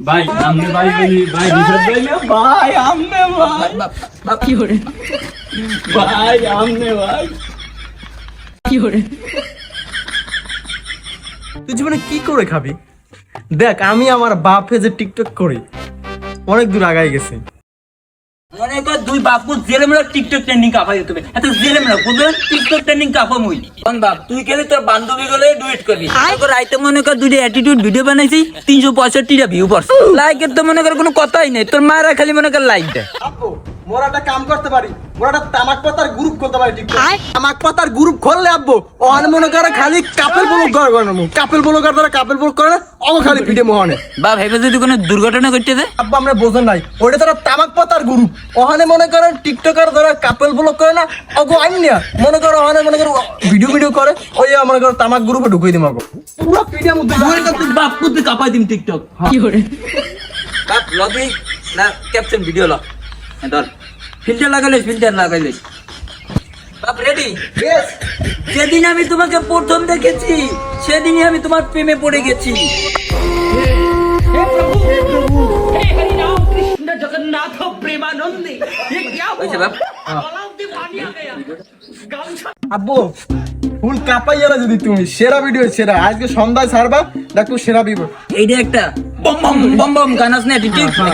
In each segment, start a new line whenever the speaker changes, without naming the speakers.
ভাই আমনে ভাই বলি ভাই ভাই না? ভাই আমনে ভাই।
কি hore
ভাই আমনে ভাই।
কি hore
তুই জীবনে কি করে খাবি? দেখ আমি আমার বাপে যে টিকটক করি অনেক দূর আগায় গেছে।
মনে কর দুই বাপু জেলে মেলা টিকটক ট্রেন্ডিং কাপাই হবে এত জেলে মেলা বুঝলে? টিকটক ট্রেন্ডিং কাপা মুই। কোন বাপ? তুই গেলে তোর বান্ধবী গলে ডুয়েট করবি। তারপর রাইতে মনে কর দুইটা অ্যাটিটিউড ভিডিও বানাইছি তিনশো পঁয়ষট্টিটা ভিউ পড়ছে। লাইকের তো মনে কর কোনো কথাই নেই তোর মায়েরা খালি মনে কর লাইক দেয়।
মোরা একটা কাম করতে পারি। মোরা একটা তামাক পাতার গ্রুপ করতে পারি টিকটক তামাক পাতার গ্রুপ খুললে আব্বু ওখানে মনে করে খালি কাপেল করে করে কাপেল করে তারা কাপেল বলো করে খালি ভিডিও মোহনে।
বা ভেবে যদি কোনো দুর্ঘটনা ঘটতে দেয়
আব্বা আমরা বোঝেন নাই। ওটা তারা তামাক পাতার গ্রুপ ওখানে মনে করেন টিকটকার কাপেল বলো করে না অগো আইনিয়া। মনে করো ওখানে মনে করো ভিডিও ভিডিও করে ওই মনে করো তামাক গ্রুপে ঢুকিয়ে দিম আগো পুরো ভিডিও মধ্যে
তুই বাপ তুই কাপাই দিম টিকটক।
কি hore
বাপ লবি না ক্যাপশন ভিডিও ল। ধর ফিল্টার লাগাইলে ফিল্টার লাগাইলে বাপ রেডি যেদিন আমি তোমাকে প্রথম দেখেছি সেদিনই আমি তোমার প্রেমে পড়ে গেছি।
আব্বু ফুল যদি তুমি সেরা ভিডিও সেরা। আজকে সন্ধ্যায় ছাড়বা দেখো সেরা ভিডিও
এইটা একটা। বম বম বম বম গান আছে না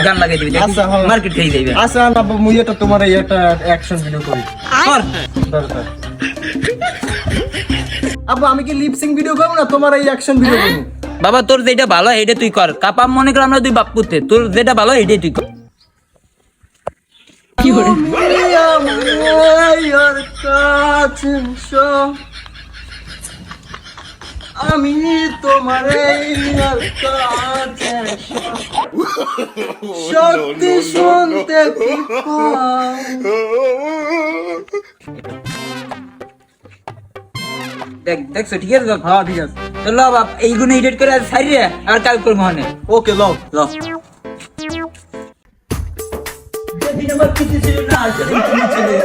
গান লাগাই দিবি
আচ্ছা,
মার্কেট খেয়ে যাইবে।
আচ্ছা আব্বু মুই এটা তোমার এই একটা অ্যাকশন ভিডিও করি।
কর।
দরকার। আব্বু আমি কি লিপসিং ভিডিও করব না? তোমার এই অ্যাকশন ভিডিও করব।
বাবা তোর যেটা ভালো এটা তুই কর। কাপাম মনে কর আমরা দুই বাপ পুতে তোর যেটা ভালো এটাই তুই কর।
কি।
আমি তোমার এই। সত্যি শুনতে?
দেখ দেখছ ঠিক আছে
হ্যাঁ ঠিক আছে
তো ল বাপ এইগুলো এডিট করে আজ রে আর কাল করব মনে
ওকে
ল না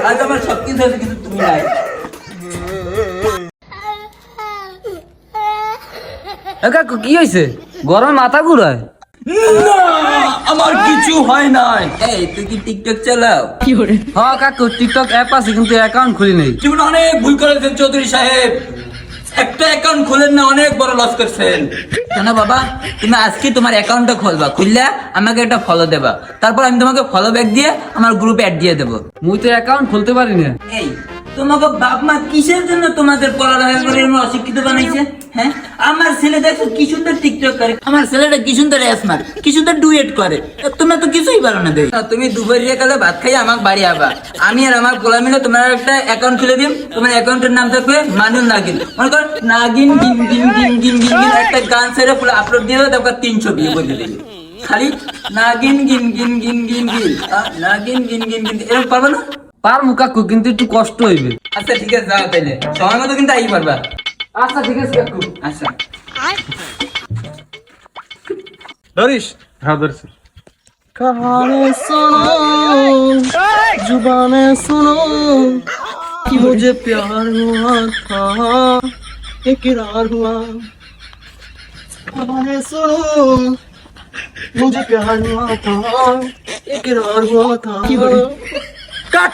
আজ আমার সব কিছু আছে কিন্তু তুমি নাই কাকু কি হয়েছে গরম মাথা ঘুরায়? আমার কিছু হয় নাই। এই তুই কি টিকটক চালাও?
কি hore
হ্যাঁ কাকু টিকটক অ্যাপ আছে কিন্তু অ্যাকাউন্ট খুলি নেই। জীবনে অনেক ভুল করেছেন চৌধুরী সাহেব। একটা অ্যাকাউন্ট খুলেন না অনেক বড় লস করছেন। কেন বাবা? তুমি আজকে তোমার অ্যাকাউন্টটা খুলবা। খুললে আমাকে একটা ফলো দেবা। তারপর আমি তোমাকে ফলো ব্যাক দিয়ে আমার গ্রুপে অ্যাড দিয়ে দেবো। মুই তো অ্যাকাউন্ট খুলতে পারি না। এই তোমাকে বাপ মা কিসের জন্য তোমাদের পড়ালেখা করে অশিক্ষিত বানাইছে? হ্যাঁ? ছেলে দেখো কি সুন্দর টিকটক করে আমার ছেলেটা কি সুন্দর স্মার্ট কি সুন্দর ডুয়েট করে তোমরা তো কিছুই পারো না দেখ তুমি দুপুরে কালে ভাত খাই আমার বাড়ি আবা আমি আর আমার পোলা মিলে তোমার একটা অ্যাকাউন্ট খুলে দিম তোমার অ্যাকাউন্টের নাম থাকবে মানু নাগিন মনে কর নাগিন গিন গিন গিন গিন গিন গিন একটা গান ছেড়ে পুরো আপলোড দিয়ে দেবো তারপর তিনশো বিয়ে বলে দিবি খালি নাগিন গিন গিন গিন গিন গিন নাগিন গিন গিন গিন এরকম পারবে না
পারমু কাকু কিন্তু একটু কষ্ট হইবে
আচ্ছা ঠিক আছে যাও তাইলে সময় মতো কিন্তু আই পারবা
আচ্ছা ঠিক আছে কাকু
আচ্ছা
डरिश हाँ सुनो जुबाने सुनो कि मुझे प्यार हुआ था इकरार हुआ। कहानी सुनो मुझे प्यार हुआ था इकरार हुआ था। कट।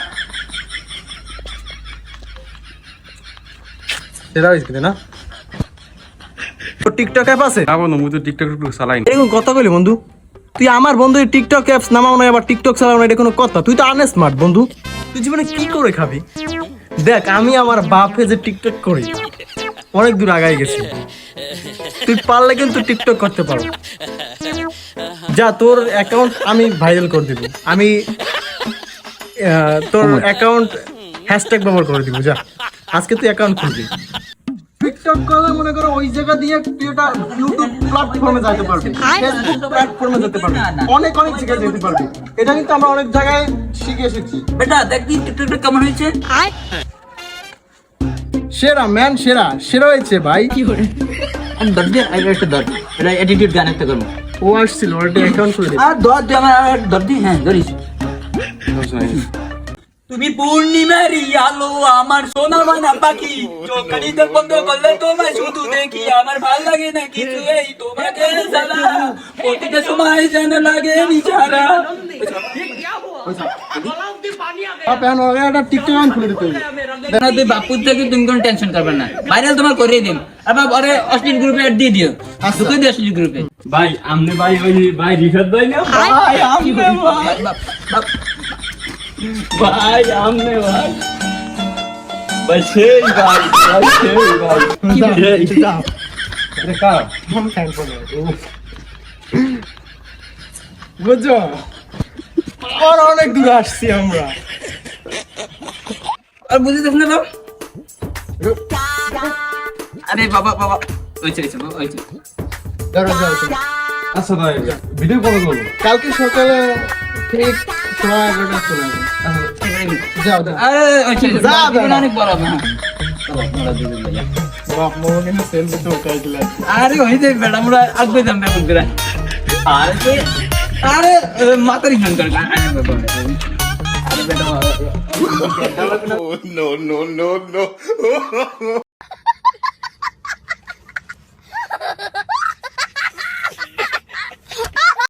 तेरा इसके ना না টিকটক অ্যাপ আছে?
না বন্ধু মুই তো টিকটক চালাই না।
এরকম কথা কইলি বন্ধু? তুই আমার বন্ধু টিকটক অ্যাপস নামাও না আবার টিকটক চালাও না এটা কোনো কথা? তুই তো আনস্মার্ট বন্ধু। তুই জীবনে কি করে খাবি? দেখ আমি আমার বাপে যে টিকটক করি অনেক দূর আগায় গেছি। তুই পারলে কিন্তু টিকটক করতে পারো। যা তোর অ্যাকাউন্ট আমি ভাইরাল করে দিব। আমি আহ, তোর অ্যাকাউন্ট হ্যাশট্যাগ ব্যবহার করে দিব যা। আজকে তুই অ্যাকাউন্ট খুলবি। টিকটক করলে মনে করো ওই জায়গা দিয়ে তুই ওটা ইউটিউব প্ল্যাটফর্মে যেতে পারবি ফেসবুক প্ল্যাটফর্মে যেতে পারবি। অনেক অনেক জায়গায় যেতে পারবি। এটা কিন্তু আমরা অনেক জায়গায় শিখে এসেছি।
বেটা দেখ টিকটকটা কেমন হয়েছে।
সেরা ম্যান সেরা। সেরা হয়েছে ভাই।
কি করে?
আমি দিয়ে আর একটা ধর। এটা অ্যাটিটিউড গান একটা করব।
ও আসছিল ওর অ্যাকাউন্ট খুলে দে।
আর ধর দিয়ে আমার দিয়ে হ্যাঁ ধরিস। তুমি পূর্ণিমার আলো আমার সোনা মানা পাখি। চোখানিতে বন্ধ করলে তোমায় শুধু দেখি। আমার ভালো লাগে না কিছু এই তোমাকে ছাড়া প্রতিটা সময় যেন লাগে নিচারা বাপুর থেকে তুমি কোনো টেনশন করবে না। ভাইরাল তোমার করে দিন আবার পরে অশ্লীল গ্রুপে অ্যাড দিয়ে দিও। ঢুকে দিও অশ্লীল গ্রুপে
ভাই আমনে ভাই ওই ভাই রিসাদ ভাই না? ভাই আমনে ভাই। ভাই আমনে ভাই। ভাই সেই ভাই ভাই সেই ভাই।
বুঝছ? আর অনেক দূরে আসছি আমরা।
আর বুঝতেছ না বাবা আরে বাবা বাবা। ওইছে ওইছে বাবা, ওইছে।
যাও, যাও, যাও।
আচ্ছা ভাই ভিডিও কল করব।
কালকে সকালে ঠিক সোয়া এগারোটা চলে যাও যাও
অনেক বড় আরে ওই যে বেড়া আমরা আগবে যাম বেগুন করে আরে আরে মাতারি ফোন কর আরে বেটা
no, no, no, no.